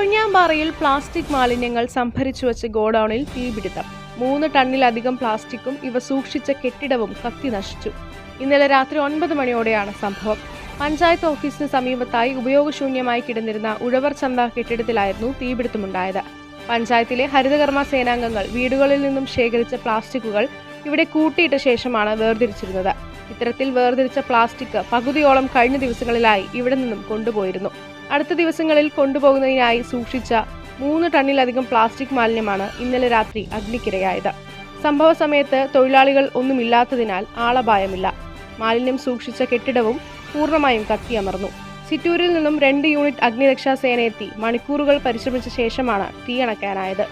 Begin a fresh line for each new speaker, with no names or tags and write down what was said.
പേപ്പാറയിൽ plastic മാലിന്യങ്ങൾ സംഭരിച്ചു വെച്ച ഗോഡൌണിൽ തീപിടുത്തം മൂന്ന് ടണ്ണിലധികം പ്ലാസ്റ്റിക്കും ഇവ സൂക്ഷിച്ച കെട്ടിടവും കത്തി നശിച്ചു ഇന്നലെ രാത്രി ഒൻപത് മണിയോടെയാണ് സംഭവം. പഞ്ചായത്ത് ഓഫീസിന് സമീപത്തായി ഉപയോഗശൂന്യമായി കിടന്നിരുന്ന ഉഴവർ ചന്ത കെട്ടിടത്തിലായിരുന്നു തീപിടുത്തമുണ്ടായത് പഞ്ചായത്തിലെ ഹരിതകർമ്മ സേനാംഗങ്ങൾ വീടുകളിൽ നിന്നും ശേഖരിച്ച പ്ലാസ്റ്റിക്കുകൾ ഇവിടെ കൂട്ടിയിട്ട ശേഷമാണ് വേർതിരിച്ചിരുന്നത്. ഇത്തരത്തിൽ വേർതിരിച്ച പ്ലാസ്റ്റിക് പകുതിയോളം കഴിഞ്ഞ ദിവസങ്ങളിലായി ഇവിടെ നിന്നും കൊണ്ടുപോയിരുന്നു. അടുത്ത ദിവസങ്ങളിൽ കൊണ്ടുപോകുന്നതിനായി സൂക്ഷിച്ച മൂന്ന് ടണ്ണിലധികം പ്ലാസ്റ്റിക് മാലിന്യമാണ് ഇന്നലെ രാത്രി അഗ്നിക്കിരയായത്. സംഭവ സമയത്ത് തൊഴിലാളികൾ ഒന്നുമില്ലാത്തതിനാൽ ആളപായമില്ല. മാലിന്യം സൂക്ഷിച്ച കെട്ടിടവും പൂർണമായും കത്തിയമർന്നു. സിറ്റൂരിൽ നിന്നും രണ്ട് യൂണിറ്റ് അഗ്നിരക്ഷാ സേന എത്തി മണിക്കൂറുകൾ പരിശ്രമിച്ച ശേഷമാണ് തീയണക്കാനായത്